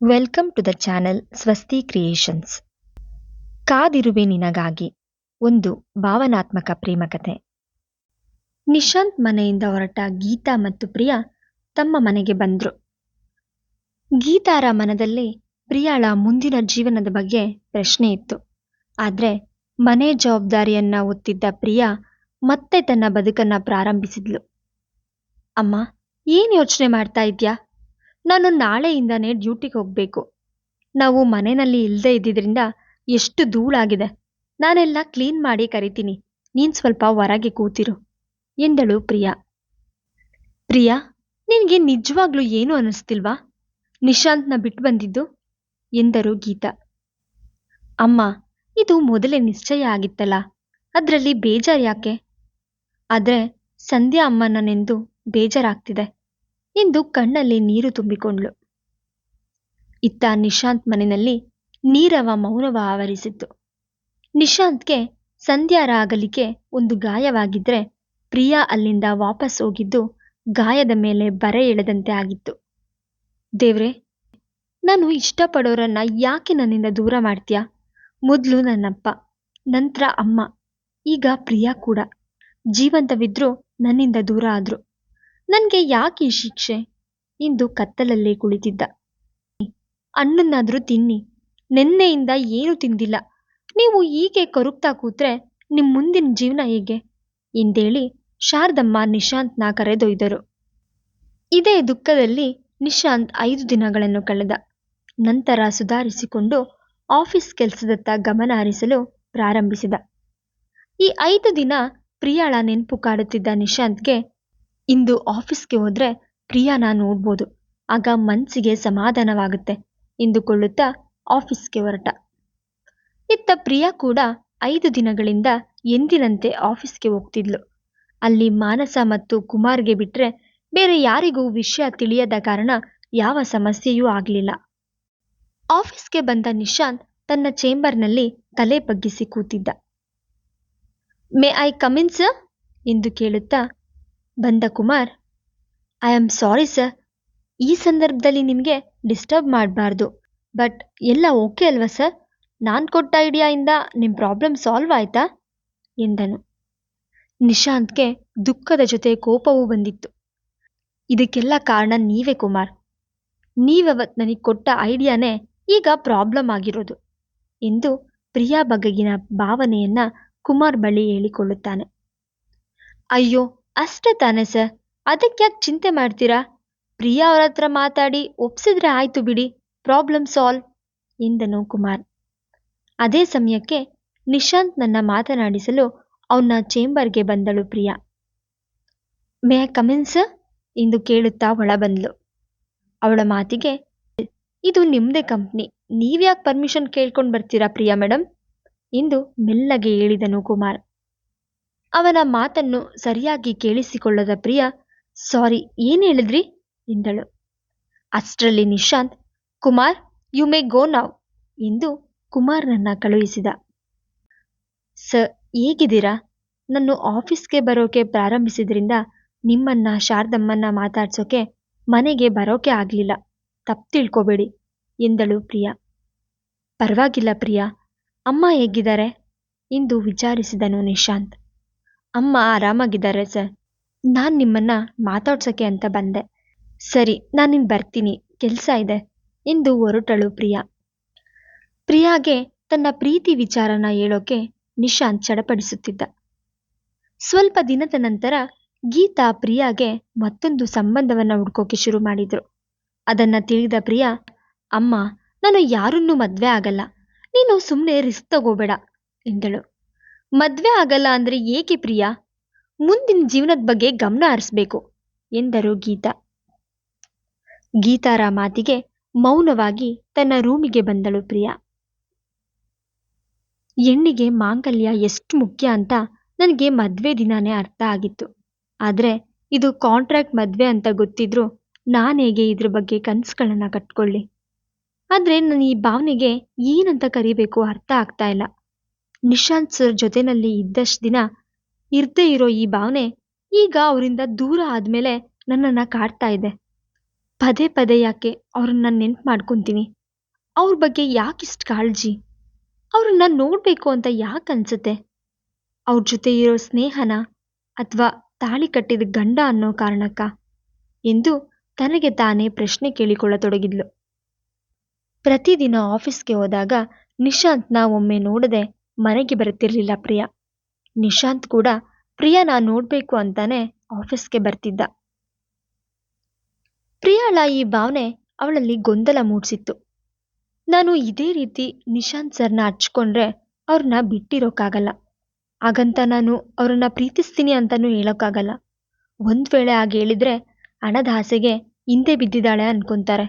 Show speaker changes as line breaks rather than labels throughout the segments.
Welcome to the channel Swasti creations ಕಾದಿರುವೆ ನಿನಗಾಗಿ ಒಂದು ಭಾವನಾತ್ಮಕ ಪ್ರೇಮಕತೆ ನಿಶಾಂತ್ ಮನೆಯಿಂದ ಹೊರಟ ಗೀತಾ ಮತ್ತು ಪ್ರಿಯಾ ತಮ್ಮ ಮನೆಗೆ ಬಂದ್ರು. ಗೀತಾರ ಮನದಲ್ಲಿ ಪ್ರಿಯಾಳ ಮುಂದಿನ ಜೀವನದ ಬಗ್ಗೆ ಪ್ರಶ್ನೆ ಇತ್ತು. ಆದ್ರೆ ಮನೆ ಜವಾಬ್ದಾರಿಯನ್ನ ಒತ್ತಿದ್ದ ಪ್ರಿಯಾ ಮತ್ತೆ ತನ್ನ ಬದುಕನ್ನ ಪ್ರಾರಂಭಿಸಿದ್ಲು. ಅಮ್ಮ, ಏನ್ ಯೋಚನೆ ಮಾಡ್ತಾ ಇದ್ಯಾ? ನಾನು ನಾಳೆಯಿಂದನೇ ಡ್ಯೂಟಿಗೆ ಹೋಗ್ಬೇಕು. ನಾವು ಮನೆಯಲ್ಲಿ ಇಲ್ಲದೆ ಇದ್ದಿದ್ರಿಂದ ಎಷ್ಟು ಧೂಳಾಗಿದೆ. ನಾನೆಲ್ಲ ಕ್ಲೀನ್ ಮಾಡಿ ಕರಿತೀನಿ. ನೀನ್ ಸ್ವಲ್ಪ ಹೊರಗೆ ಕೂತಿರು, ಎಂದಳು ಪ್ರಿಯಾ. ಪ್ರಿಯಾ, ನಿನಗೆ ನಿಜವಾಗ್ಲೂ ಏನು ಅನ್ನಿಸ್ತಿಲ್ವಾ ನಿಶಾಂತ್ನ ಬಿಟ್ಟು ಬಂದಿದ್ದು? ಎಂದರು ಗೀತಾ. ಅಮ್ಮ, ಇದು ಮೊದಲೇ ನಿಶ್ಚಯ ಆಗಿತ್ತಲ್ಲ? ಅದರಲ್ಲಿ ಬೇಜಾರು ಯಾಕೆ? ಆದರೆ ಸಂಧ್ಯಾ ಅಮ್ಮನನೆಂದು ಬೇಜಾರಾಗ್ತಿದೆ. ಎಂದು ಕಣ್ಣಲ್ಲಿ ನೀರು ತುಂಬಿಕೊಂಡ್ಳು. ಇತ್ತ ನಿಶಾಂತ್ ಮನೆಯಲ್ಲಿ ನೀರವ ಮೌನವ ಆವರಿಸಿತ್ತು. ನಿಶಾಂತ್ಗೆ ಸಂಧ್ಯಾರ ಅಗಲಿಕೆ ಒಂದು ಗಾಯವಾಗಿದ್ರೆ ಪ್ರಿಯಾ ಅಲ್ಲಿಂದ ವಾಪಸ್ ಹೋಗಿದ್ದು ಗಾಯದ ಮೇಲೆ ಬರೆ ಎಳೆದಂತೆ ಆಗಿತ್ತು. ದೇವ್ರೆ, ನಾನು ಇಷ್ಟಪಡೋರನ್ನ ಯಾಕೆ ನನ್ನಿಂದ ದೂರ ಮಾಡ್ತೀಯಾ? ಮೊದಲು ನನ್ನಪ್ಪ, ನಂತರ ಅಮ್ಮ, ಈಗ ಪ್ರಿಯಾ ಕೂಡ. ಜೀವಂತವಿದ್ರೂ ನನ್ನಿಂದ ದೂರ ಆದ್ರು. ನನಗೆ ಯಾಕೆ ಈ ಶಿಕ್ಷೆ? ಇಂದು ಕತ್ತಲಲ್ಲೇ ಕುಳಿತಿದ್ದ. ಹಣ್ಣನ್ನಾದರೂ ತಿನ್ನಿ. ನೆನ್ನೆಯಿಂದ ಏನು ತಿಂದಿಲ್ಲ. ನೀವು ಹೀಗೆ ಕರುಗ್ತಾ ಕೂತ್ರೆ ನಿಮ್ಮ ಮುಂದಿನ ಜೀವನ ಹೇಗೆ? ಎಂದೇಳಿ ಶಾರದಮ್ಮ ನಿಶಾಂತ್ನ ಕರೆದೊಯ್ದರು. ಇದೇ ದುಃಖದಲ್ಲಿ ನಿಶಾಂತ್ ಐದು ದಿನಗಳನ್ನು ಕಳೆದ. ನಂತರ ಸುಧಾರಿಸಿಕೊಂಡು ಆಫೀಸ್ ಕೆಲಸದತ್ತ ಗಮನ ಹರಿಸಲು ಪ್ರಾರಂಭಿಸಿದ. ಈ ಐದು ದಿನ ಪ್ರಿಯಾಳ ನೆನಪು ಕಾಡುತ್ತಿದ್ದ ನಿಶಾಂತ್ಗೆ ಇಂದು ಆಫೀಸ್ಗೆ ಹೋದ್ರೆ ಪ್ರಿಯಾನ ನೋಡ್ಬೋದು. ಆಗ ಮನ್ಸಿಗೆ ಸಮಾಧಾನವಾಗುತ್ತೆ. ಎಂದುಕೊಳ್ಳುತ್ತಾ ಆಫೀಸ್ಗೆ ಹೊರಟ. ಇತ್ತ ಪ್ರಿಯಾ ಕೂಡ ಐದು ದಿನಗಳಿಂದ ಎಂದಿನಂತೆ ಆಫೀಸ್ಗೆ ಹೋಗ್ತಿದ್ಲು. ಅಲ್ಲಿ ಮಾನಸ ಮತ್ತು ಕುಮಾರ್ಗೆ ಬಿಟ್ಟರೆ ಬೇರೆ ಯಾರಿಗೂ ವಿಷಯ ತಿಳಿಯದ ಕಾರಣ ಯಾವ ಸಮಸ್ಯೆಯೂ ಆಗಲಿಲ್ಲ. ಆಫೀಸ್ಗೆ ಬಂದ ನಿಶಾಂತ್ ತನ್ನ ಚೇಂಬರ್ನಲ್ಲಿ ತಲೆ ಬಗ್ಗಿಸಿ ಕೂತಿದ್ದ. May I come in, sir? ಎಂದು ಕೇಳುತ್ತಾ ಬಂದ Kumar I am sorry sir ಈ ಸಂದರ್ಭದಲ್ಲಿ ನಿಮಗೆ ಡಿಸ್ಟರ್ಬ್ ಮಾಡಬಾರ್ದು. ಬಟ್ ಎಲ್ಲ ಓಕೆ ಅಲ್ವಾ ಸರ್ ನಾನು ಕೊಟ್ಟ ಐಡಿಯಾಯಿಂದ ನಿಮ್ಮ ಪ್ರಾಬ್ಲಮ್ ಸಾಲ್ವ್ ಆಯ್ತಾ? ಎಂದನು. ನಿಶಾಂತ್ಗೆ ದುಃಖದ ಜೊತೆ ಕೋಪವೂ ಬಂದಿತ್ತು. ಇದಕ್ಕೆಲ್ಲ ಕಾರಣ ನೀವೇ ಕುಮಾರ್. ನೀವವತ್ತು ನನಗೆ ಕೊಟ್ಟ ಐಡಿಯಾನೇ ಈಗ ಪ್ರಾಬ್ಲಮ್ ಆಗಿರೋದು ಎಂದು ಪ್ರಿಯಾ ಬಗೆಗಿನ ಭಾವನೆಯನ್ನ ಕುಮಾರ್ ಬಳಿ ಹೇಳಿಕೊಳ್ಳುತ್ತಾನೆ. ಅಯ್ಯೋ ಅಷ್ಟೇ ತಾನೇ ಸರ್. ಅದಕ್ಕೆ ಯಾಕೆ ಚಿಂತೆ ಮಾಡ್ತೀರಾ? ಪ್ರಿಯಾ ಅವ್ರ ಹತ್ರ ಮಾತಾಡಿ ಒಪ್ಸಿದ್ರೆ ಆಯ್ತು ಬಿಡಿ. ಪ್ರಾಬ್ಲಮ್ ಸಾಲ್ವ್ ಎಂದನು ಕುಮಾರ್. ಅದೇ ಸಮಯಕ್ಕೆ ನಿಶಾಂತ್ ನನ್ನ ಮಾತನಾಡಿಸಲು ಅವನ ಚೇಂಬರ್ಗೆ ಬಂದಳು ಪ್ರಿಯಾ. May come in sir? ಎಂದು ಕೇಳುತ್ತಾ ಒಳ ಬಂದ್ಲು ಅವಳ ಮಾತಿಗೆ, ಇದು ನಿಮ್ಮದೇ ಕಂಪ್ನಿ. ನೀವ್ಯಾಕೆ ಪರ್ಮಿಷನ್ ಕೇಳ್ಕೊಂಡು ಬರ್ತೀರಾ ಪ್ರಿಯಾ ಮೇಡಮ್ ಎಂದು ಮೆಲ್ಲಗೆ ಹೇಳಿದನು ಕುಮಾರ್. ಅವನ ಮಾತನ್ನು ಸರಿಯಾಗಿ ಕೇಳಿಸಿಕೊಳ್ಳದ ಪ್ರಿಯ, ಸಾರಿ, ಏನು ಹೇಳಿದ್ರಿ? ಎಂದಳು. ಅಷ್ಟರಲ್ಲಿ Nishant, Kumar, you may go now, ಎಂದು ಕುಮಾರ್ನನ್ನ ಕಳುಹಿಸಿದ. ಸರ್ ಹೇಗಿದ್ದೀರಾ? ನಾನು ಆಫೀಸ್ಗೆ ಬರೋಕೆ ಪ್ರಾರಂಭಿಸಿದ್ರಿಂದ ನಿಮ್ಮನ್ನ, ಶಾರದಮ್ಮನ್ನ ಮಾತಾಡ್ಸೋಕೆ ಮನೆಗೆ ಬರೋಕೆ ಆಗಲಿಲ್ಲ. ತಪ್ಪು ತಿಳ್ಕೋಬೇಡಿ, ಎಂದಳು ಪ್ರಿಯಾ. ಪರವಾಗಿಲ್ಲ ಪ್ರಿಯಾ, ಅಮ್ಮ ಹೇಗಿದ್ದಾರೆ? ಎಂದು ವಿಚಾರಿಸಿದನು ನಿಶಾಂತ್. ಅಮ್ಮ ಆರಾಮಾಗಿದ್ದಾರೆ ಸರ್. ನಾನು ನಿಮ್ಮನ್ನ ಮಾತಾಡ್ಸೋಕೆ ಅಂತ ಬಂದೆ. ಸರಿ ನಾನಿನ್ ಬರ್ತೀನಿ. ಕೆಲಸ ಇದೆ. ಎಂದು ಹೊರಟಳು ಪ್ರಿಯಾ. ಪ್ರಿಯಾಗೆ ತನ್ನ ಪ್ರೀತಿ ವಿಚಾರನ ಹೇಳೋಕೆ ನಿಶಾಂತ್ ಚಡಪಡಿಸುತ್ತಿದ್ದ. ಸ್ವಲ್ಪ ದಿನದ ನಂತರ ಗೀತಾ ಪ್ರಿಯಾಗೆ ಮತ್ತೊಂದು ಸಂಬಂಧವನ್ನ ಹುಡ್ಕೋಕೆ ಶುರು ಮಾಡಿದ್ರು. ಅದನ್ನ ತಿಳಿದ ಪ್ರಿಯಾ, ಅಮ್ಮ, ನಾನು ಯಾರನ್ನೂ ಮದುವೆ ಆಗಲ್ಲ. ನೀನು ಸುಮ್ಮನೆ ರಿಸ್ಕ್ ತಗೋಬೇಡ, ಎಂದಳು. ಮದ್ವೆ ಆಗಲ್ಲ ಅಂದ್ರೆ ಏಕೆ ಪ್ರಿಯಾ? ಮುಂದಿನ ಜೀವನದ ಬಗ್ಗೆ ಗಮನ ಹರಿಸ್ಬೇಕು, ಎಂದರು ಗೀತಾ. ಗೀತಾರ ಮಾತಿಗೆ ಮೌನವಾಗಿ ತನ್ನ ರೂಮಿಗೆ ಬಂದಳು ಪ್ರಿಯಾ. ಹೆಣ್ಣಿಗೆ ಮಾಂಗಲ್ಯ ಎಷ್ಟು ಮುಖ್ಯ ಅಂತ ನನಗೆ ಮದ್ವೆ ದಿನಾನೇ ಅರ್ಥ ಆಗಿತ್ತು. ಆದ್ರೆ ಇದು ಕಾಂಟ್ರಾಕ್ಟ್ ಮದ್ವೆ ಅಂತ ಗೊತ್ತಿದ್ರು ನಾನು ಹೇಗೆ ಇದ್ರ ಬಗ್ಗೆ ಕನ್ಸುಗಳನ್ನ ಕಟ್ಕೊಳ್ಳಿ? ಆದ್ರೆ ನನ್ನ ಈ ಭಾವನೆಗೆ ಏನಂತ ಕರಿಬೇಕು ಅರ್ಥ ಆಗ್ತಾ ಇಲ್ಲ. ನಿಶಾಂತ್ ಸರ್ ಜೊತೆನಲ್ಲಿ ಇದ್ದಷ್ಟು ದಿನ ಇರ್ದೇ ಇರೋ ಈ ಭಾವನೆ ಈಗ ಅವರಿಂದ ದೂರ ಆದ್ಮೇಲೆ ನನ್ನನ್ನ ಕಾಡ್ತಾ ಇದೆ. ಪದೇ ಪದೇ ಯಾಕೆ ಅವ್ರನ್ನ ನೆನ್ಪು ಮಾಡ್ಕೊತೀನಿ. ಅವ್ರ ಬಗ್ಗೆ ಯಾಕೆ ಯಾಕಿಷ್ಟು ಕಾಳಜಿ? ಅವ್ರನ್ನ ನೋಡಬೇಕು ಅಂತ ಯಾಕೆ ಅನ್ಸುತ್ತೆ? ಅವ್ರ ಜೊತೆ ಇರೋ ಸ್ನೇಹನ ಅಥವಾ ತಾಳಿ ಕಟ್ಟಿದ ಗಂಡ ಅನ್ನೋ ಕಾರಣಕ್ಕ ಎಂದು ತನಗೆ ತಾನೇ ಪ್ರಶ್ನೆ ಕೇಳಿಕೊಳ್ಳತೊಡಗಿದ್ಲು. ಪ್ರತಿದಿನ ಆಫೀಸ್ಗೆ ಹೋದಾಗ ನಿಶಾಂತ್ನ ಒಮ್ಮೆ ನೋಡದೆ ಮನೆಗೆ ಬರುತ್ತಿರಲಿಲ್ಲ ಪ್ರಿಯಾ. ನಿಶಾಂತ್ ಕೂಡ ಪ್ರಿಯಾನ ನೋಡ್ಬೇಕು ಅಂತಾನೆ ಆಫೀಸ್ಗೆ ಬರ್ತಿದ್ದ. ಪ್ರಿಯಾಳ ಈ ಭಾವನೆ ಅವಳಲ್ಲಿ ಗೊಂದಲ ಮೂಡಿಸಿತ್ತು. ನಾನು ಇದೇ ರೀತಿ ನಿಶಾಂತ್ ಸರ್ನ ಹಚ್ಕೊಂಡ್ರೆ ಅವ್ರನ್ನ ಬಿಟ್ಟಿರೋಕ್ಕಾಗಲ್ಲ. ಹಾಗಂತ ನಾನು ಅವ್ರನ್ನ ಪ್ರೀತಿಸ್ತೀನಿ ಅಂತಾನೂ ಹೇಳೋಕ್ಕಾಗಲ್ಲ. ಒಂದ್ ವೇಳೆ ಹಾಗೆ ಹೇಳಿದ್ರೆ ಹಣದ ಆಸೆಗೆ ಹಿಂದೆ ಬಿದ್ದಿದ್ದಾಳೆ ಅನ್ಕೊಂತಾರೆ.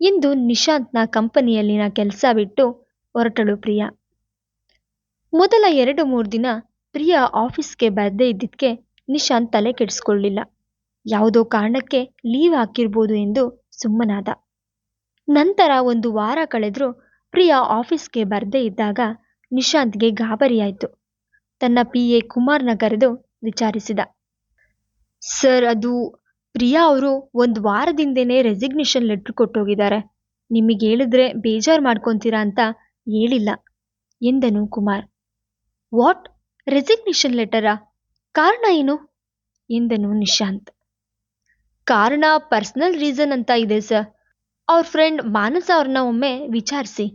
ಇಂದು ನಿಶಾಂತ್ನ ಕಂಪನಿಯಲ್ಲಿನ ಕೆಲಸ ಬಿಟ್ಟು ಹೊರಟಳು ಪ್ರಿಯಾ. ಮೊದಲ ಎರಡು ಮೂರು ದಿನ ಪ್ರಿಯಾ ಆಫೀಸ್ಗೆ ಬರದೇ ಇದ್ದಿದ್ಕೆ ನಿಶಾಂತ್ ತಲೆ ಕೆಡಿಸ್ಕೊಳ್ಳಿಲ್ಲ. ಯಾವುದೋ ಕಾರಣಕ್ಕೆ ಲೀವ್ ಹಾಕಿರ್ಬೋದು ಎಂದು ಸುಮ್ಮನಾದ. ನಂತರ ಒಂದು ವಾರ ಕಳೆದರೂ ಪ್ರಿಯಾ ಆಫೀಸ್ಗೆ ಬರದೇ ಇದ್ದಾಗ ನಿಶಾಂತ್ಗೆ ಗಾಬರಿಯಾಯಿತು. ತನ್ನ ಪಿ ಎ ಕುಮಾರ್ನ ಕರೆದು ವಿಚಾರಿಸಿದ. ಸರ್, ಅದು ಪ್ರಿಯಾ ಅವರು ಒಂದು ವಾರದಿಂದನೇ ರೆಸಿಗ್ನೇಷನ್ ಲೆಟ್ರ್ ಕೊಟ್ಟೋಗಿದ್ದಾರೆ. ನಿಮಗೆ ಹೇಳಿದ್ರೆ ಬೇಜಾರು ಮಾಡ್ಕೊತೀರಾ ಅಂತ ಹೇಳಿಲ್ಲ ಎಂದನು ಕುಮಾರ್. ವಾಟ್ ರೆಸಿಗ್ನೇಷನ್ ಲೆಟರಾ ಕಾರಣ ಏನು? ಎಂದನು ನಿಶಾಂತ್. ಕಾರಣ ಪರ್ಸನಲ್ ರೀಸನ್ ಅಂತ ಇದೆ ಸರ್ ಅವ್ರ ಫ್ರೆಂಡ್ ಮಾನಸ ಅವ್ರನ್ನ ಒಮ್ಮೆ ವಿಚಾರಿಸಿ,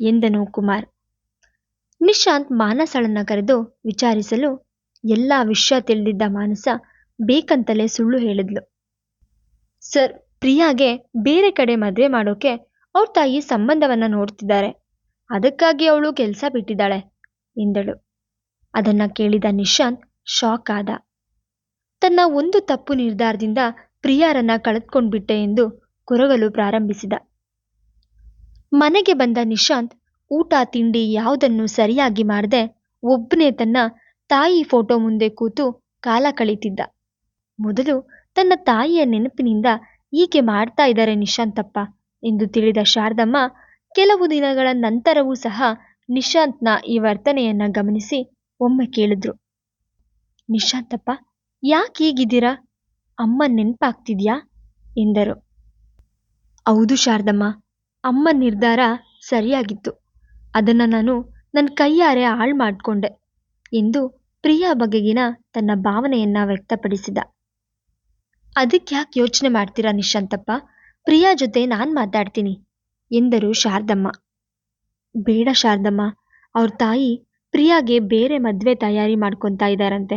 ಎಂದನು ಕುಮಾರ್. ನಿಶಾಂತ್ ಮಾನಸಳನ್ನ ಕರೆದು ವಿಚಾರಿಸಲು ಎಲ್ಲ ವಿಷಯ ತಿಳಿದಿದ್ದ ಮಾನಸ ಬೇಕಂತಲೇ ಸುಳ್ಳು ಹೇಳಿದ್ಲು. ಸರ್ ಪ್ರಿಯಾಗೆ ಬೇರೆ ಕಡೆ ಮದುವೆ ಮಾಡೋಕೆ ಅವ್ರ ತಾಯಿ ಸಂಬಂಧವನ್ನ ನೋಡ್ತಿದ್ದಾರೆ. ಅದಕ್ಕಾಗಿ ಅವಳು ಕೆಲಸ ಬಿಟ್ಟಿದ್ದಾಳೆ, ಎಂದಳು. ಅದನ್ನ ಕೇಳಿದ ನಿಶಾಂತ್ ಶಾಕ್ ಆದ. ತನ್ನ ಒಂದು ತಪ್ಪು ನಿರ್ಧಾರದಿಂದ ಪ್ರಿಯಾರನ್ನ ಕಳೆದ್ಕೊಂಡ್ಬಿಟ್ಟೆ ಎಂದು ಕೊರಗಲು ಪ್ರಾರಂಭಿಸಿದ. ಮನೆಗೆ ಬಂದ ನಿಶಾಂತ್ ಊಟ, ತಿಂಡಿ ಯಾವುದನ್ನು ಸರಿಯಾಗಿ ಮಾಡದೆ ಒಬ್ಬನೇ ತನ್ನ ತಾಯಿ ಫೋಟೋ ಮುಂದೆ ಕೂತು ಕಾಲ ಕಳೀತಿದ್ದ. ಮೊದಲು ತನ್ನ ತಾಯಿಯ ನೆನಪಿನಿಂದ ಹೀಗೆ ಮಾಡ್ತಾ ಇದ್ದಾರೆ ನಿಶಾಂತಪ್ಪ ಎಂದು ತಿಳಿದ ಶಾರದಮ್ಮ, ಕೆಲವು ದಿನಗಳ ನಂತರವೂ ಸಹ ನಿಶಾಂತ್ನ ಈ ವರ್ತನೆಯನ್ನ ಗಮನಿಸಿ ಒಮ್ಮೆ ಕೇಳಿದ್ರು. ನಿಶಾಂತಪ್ಪ, ಯಾಕೆ ಹೀಗಿದ್ದೀರಾ? ಅಮ್ಮ ನೆನಪಾಗ್ತಿದ್ಯಾ? ಎಂದರು. ಹೌದು ಶಾರದಮ್ಮ, ಅಮ್ಮ ನಿರ್ಧಾರ ಸರಿಯಾಗಿತ್ತು. ಅದನ್ನ ನಾನು ನನ್ನ ಕೈಯಾರೆ ಹಾಳು ಮಾಡಿಕೊಂಡೆ ಎಂದು ಪ್ರಿಯಾ ಬಗೆಗಿನ ತನ್ನ ಭಾವನೆಯನ್ನ ವ್ಯಕ್ತಪಡಿಸಿದ. ಅದಕ್ಕೆ ಯಾಕೆ ಯೋಚನೆ ಮಾಡ್ತೀರಾ ನಿಶಾಂತಪ್ಪ? ಪ್ರಿಯಾ ಜೊತೆ ನಾನು ಮಾತಾಡ್ತೀನಿ ಎಂದರು ಶಾರದಮ್ಮ. ಬೇಡ ಶಾರದಮ್ಮ, ಅವ್ರ ತಾಯಿ ಪ್ರಿಯಾಗೆ ಬೇರೆ ಮದುವೆ ತಯಾರಿ ಮಾಡ್ಕೊತಾ ಇದ್ದಾರಂತೆ.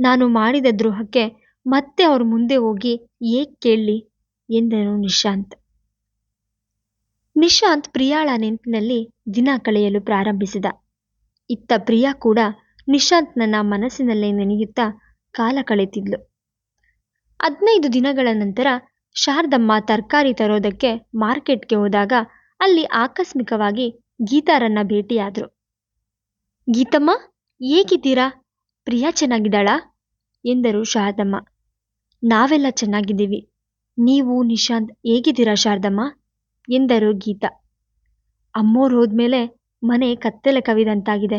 ನಾನು ಮಾಡಿದ ದ್ರೋಹಕ್ಕೆ ಮತ್ತೆ ಅವ್ರ ಮುಂದೆ ಹೋಗಿ ಏಕ್ ಕೇಳಲಿ ಎಂದನು ನಿಶಾಂತ್. ನಿಶಾಂತ್ ಪ್ರಿಯಾಳ ನೆನಪಿನಲ್ಲಿ ದಿನ ಕಳೆಯಲು ಪ್ರಾರಂಭಿಸಿದ. ಇತ್ತ ಪ್ರಿಯಾ ಕೂಡ ನಿಶಾಂತ್ನನ್ನ ಮನಸ್ಸಿನಲ್ಲೇ ನೆನೆಯುತ್ತಾ ಕಾಲ ಕಳೆತಿದ್ಲು. ಹದಿನೈದು ದಿನಗಳ ನಂತರ ಶಾರದಮ್ಮ ತರಕಾರಿ ತರೋದಕ್ಕೆ ಮಾರ್ಕೆಟ್ಗೆ ಹೋದಾಗ ಅಲ್ಲಿ ಆಕಸ್ಮಿಕವಾಗಿ ಗೀತಾರನ್ನ ಭೇಟಿಯಾದ್ರು. ಗೀತಮ್ಮ, ಹೇಗಿದ್ದೀರಾ? ಪ್ರಿಯಾ ಚೆನ್ನಾಗಿದ್ದಾಳಾ? ಎಂದರು ಶಾರದಮ್ಮ. ನಾವೆಲ್ಲ ಚೆನ್ನಾಗಿದ್ದೀವಿ. ನೀವು, ನಿಶಾಂತ್ ಹೇಗಿದ್ದೀರಾ ಶಾರದಮ್ಮ? ಎಂದರು ಗೀತಾ. ಅಮ್ಮೋರು ಹೋದ್ಮೇಲೆ ಮನೆ ಕತ್ತಲೆ ಕವಿದಂತಾಗಿದೆ.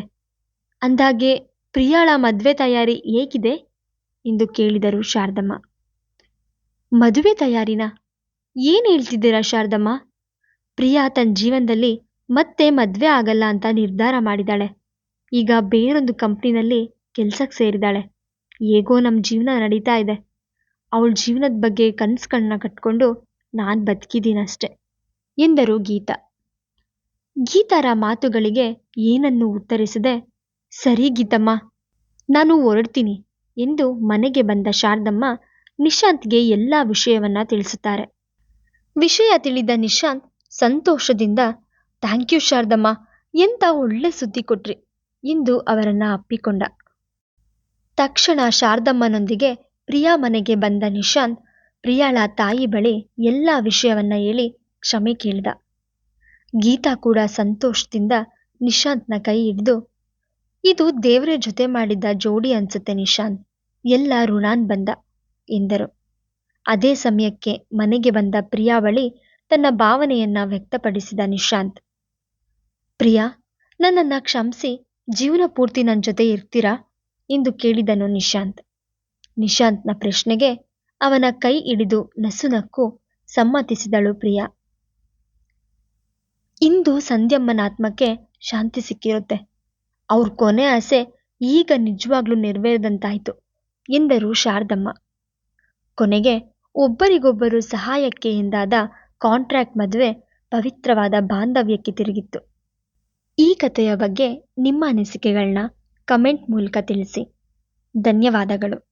ಅಂದಾಗೆ ಪ್ರಿಯಾಳ ಮದುವೆ ತಯಾರಿ ಹೇಗಿದೆ? ಎಂದು ಕೇಳಿದರು ಶಾರದಮ್ಮ. ಮದುವೆ ತಯಾರಿನ? ಏನು ಹೇಳ್ತಿದ್ದೀರಾ ಶಾರದಮ್ಮ? ಪ್ರಿಯಾ ತನ್ನ ಜೀವನದಲ್ಲಿ ಮತ್ತೆ ಮದುವೆ ಆಗಲ್ಲ ಅಂತ ನಿರ್ಧಾರ ಮಾಡಿದಾಳೆ ಈಗ ಬೇರೊಂದು ಕಂಪ್ನಿನಲ್ಲಿ ಕೆಲ್ಸಕ್ಕೆ ಸೇರಿದಾಳೆ. ಹೇಗೋ ನಮ್ಮ ಜೀವನ ನಡೀತಾ ಇದೆ. ಅವಳ ಜೀವನದ ಬಗ್ಗೆ ಕನಸುಗಳನ್ನ ಕಟ್ಕೊಂಡು ನಾನು ಬದುಕಿದ್ದೀನಷ್ಟೆ ಎಂದರು ಗೀತಾ. ಗೀತಾರ ಮಾತುಗಳಿಗೆ ಏನನ್ನು ಉತ್ತರಿಸದೆ, ಸರಿ ಗೀತಮ್ಮ, ನಾನು ಹೊರಡ್ತೀನಿ ಎಂದು ಮನೆಗೆ ಬಂದ ಶಾರದಮ್ಮ ನಿಶಾಂತ್ಗೆ ಎಲ್ಲ ವಿಷಯವನ್ನ ತಿಳಿಸುತ್ತಾರೆ. ವಿಷಯ ತಿಳಿದ ನಿಶಾಂತ್ ಸಂತೋಷದಿಂದ, ಥ್ಯಾಂಕ್ ಯು ಶಾರದಮ್ಮ, ಎಂತ ಒಳ್ಳೆ ಸುದ್ದಿ ಕೊಟ್ರಿ. ಎಂದು ಅವರನ್ನ ಅಪ್ಪಿಕೊಂಡ. ತಕ್ಷಣ ಶಾರದಮ್ಮನೊಂದಿಗೆ ಪ್ರಿಯಾ ಮನೆಗೆ ಬಂದ ನಿಶಾಂತ್, ಪ್ರಿಯಾಳ ತಾಯಿ ಬಳಿ ಎಲ್ಲ ವಿಷಯವನ್ನ ಹೇಳಿ ಕ್ಷಮೆ ಕೇಳಿದ. ಗೀತಾ ಕೂಡ ಸಂತೋಷದಿಂದ ನಿಶಾಂತ್ನ ಕೈ ಹಿಡಿದು, ಇದು ದೇವರ ಜೊತೆ ಮಾಡಿದ್ದ ಜೋಡಿ ಅನ್ಸುತ್ತೆ ನಿಶಾಂತ್, ಎಲ್ಲ ಋಣಾನ್ ಬಂದ, ಎಂದರು. ಅದೇ ಸಮಯಕ್ಕೆ ಮನೆಗೆ ಬಂದ ಪ್ರಿಯಾ ಬಳಿ ತನ್ನ ಭಾವನೆಯನ್ನ ವ್ಯಕ್ತಪಡಿಸಿದ ನಿಶಾಂತ್, ಪ್ರಿಯಾ, ನನ್ನನ್ನ ಕ್ಷಮಿಸಿ ಜೀವನ ಪೂರ್ತಿ ನನ್ನ ಜೊತೆ ಇರ್ತೀರಾ? ಎಂದು ಕೇಳಿದನು ನಿಶಾಂತ್. ನಿಶಾಂತ್ನ ಪ್ರಶ್ನೆಗೆ ಅವನ ಕೈ ಹಿಡಿದು ನಸುನಕ್ಕು ಸಮ್ಮತಿಸಿದಳು ಪ್ರಿಯಾ. ಇಂದು ಸಂಧ್ಯಮ್ಮನ ಆತ್ಮಕ್ಕೆ ಶಾಂತಿ ಸಿಕ್ಕಿರುತ್ತೆ. ಅವ್ರ ಕೊನೆ ಆಸೆ ಈಗ ನಿಜವಾಗ್ಲೂ ನೆರವೇರಿದಂತಾಯ್ತು ಎಂದರು ಶಾರದಮ್ಮ. ಕೊನೆಗೆ ಒಬ್ಬರಿಗೊಬ್ಬರು ಸಹಾಯಕ್ಕೆ ಎಂದಾದ ಕಾಂಟ್ರಾಕ್ಟ್ ಮದುವೆ ಪವಿತ್ರವಾದ ಬಾಂಧವ್ಯಕ್ಕೆ ತಿರುಗಿತ್ತು. ಈ ಕಥೆಯ ಬಗ್ಗೆ ನಿಮ್ಮ ಅನಿಸಿಕೆಗಳನ್ನ ಕಮೆಂಟ್ ಮೂಲಕ ತಿಳಿಸಿ. ಧನ್ಯವಾದಗಳು.